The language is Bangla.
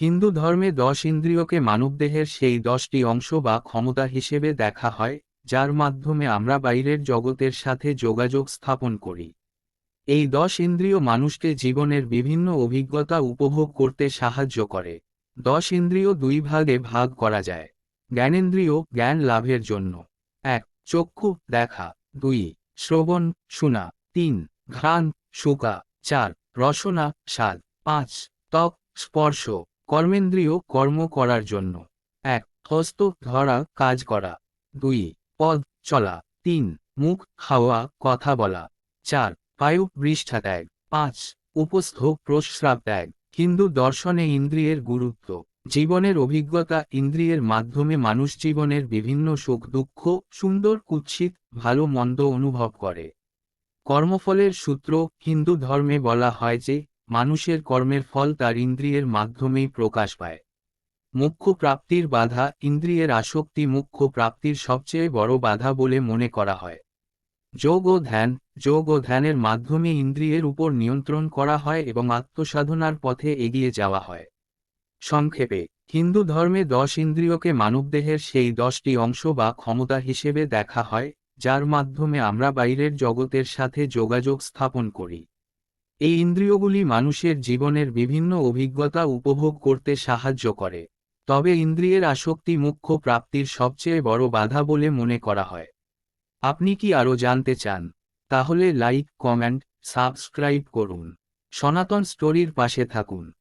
হিন্দু ধর্মে দশ ইন্দ্রিয়কে মানবদেহের সেই দশটি অংশ বা ক্ষমতা হিসেবে দেখা হয়, যার মাধ্যমে আমরা বাইরের জগতের সাথে যোগাযোগ স্থাপন করি। এই দশ ইন্দ্রিয় মানুষকে জীবনের বিভিন্ন অভিজ্ঞতা উপভোগ করতে সাহায্য করে। দশ ইন্দ্রিয় দুই ভাগে ভাগ করা যায়। জ্ঞানেন্দ্রিয়, জ্ঞান লাভের জন্য। এক, চক্ষু, দেখা। দুই, শ্রবণ, শোনা। তিন, ঘ্রাণ, শুকা। চার, রসনা, স্বাদ। পাঁচ, ত্বক, স্পর্শ। কর্মেন্দ্রিয় কর্ম করার জন্য। এক, হস্ত, ধরা, কাজ করা। দুই, পদ, চলা। তিন, মুখ, খাওয়া, কথা বলা। চার, বায়ু বৃষ্ঠা ত্যাগ। পাঁচ, উপস্থ, প্রস্রাব ত্যাগ। হিন্দু দর্শনে ইন্দ্রিয়ের গুরুত্ব। জীবনের অভিজ্ঞতা ইন্দ্রিয়ের মাধ্যমে মানুষ জীবনের বিভিন্ন সুখ, দুঃখ, সুন্দর, কুৎসিত, ভালো, মন্দ অনুভব করে। কর্মফলের সূত্র হিন্দু ধর্মে বলা হয় যে মানুষের কর্মের ফল তার ইন্দ্রিয়ের মাধ্যমেই প্রকাশ পায়। মুখ্য প্রাপ্তির বাধা ইন্দ্রিয়ের আসক্তি মুখ্য প্রাপ্তির সবচেয়ে বড় বাধা বলে মনে করা হয়। যোগ ও ধ্যান, যোগ ও ধ্যানের মাধ্যমে ইন্দ্রিয়ের উপর নিয়ন্ত্রণ করা হয় এবং আত্মসাধনার পথে এগিয়ে যাওয়া হয়। সংক্ষেপে, হিন্দু ধর্মে দশ ইন্দ্রিয়কে মানবদেহের সেই দশটি অংশ বা ক্ষমতা হিসেবে দেখা হয়, যার মাধ্যমে আমরা বাইরের জগতের সাথে যোগাযোগ স্থাপন করি। এই ইন্দ্রিয়গুলি মানুষের জীবনের বিভিন্ন অভিজ্ঞতা উপভোগ করতে সাহায্য করে। তবে ইন্দ্রিয়ের আসক্তি মুখ্য প্রাপ্তির সবচেয়ে বড় বাধা বলে মনে করা হয়। আপনি কি আরও জানতে চান? তাহলে লাইক, কমেন্ট, সাবস্ক্রাইব করুন। সনাতন স্টোরির পাশে থাকুন।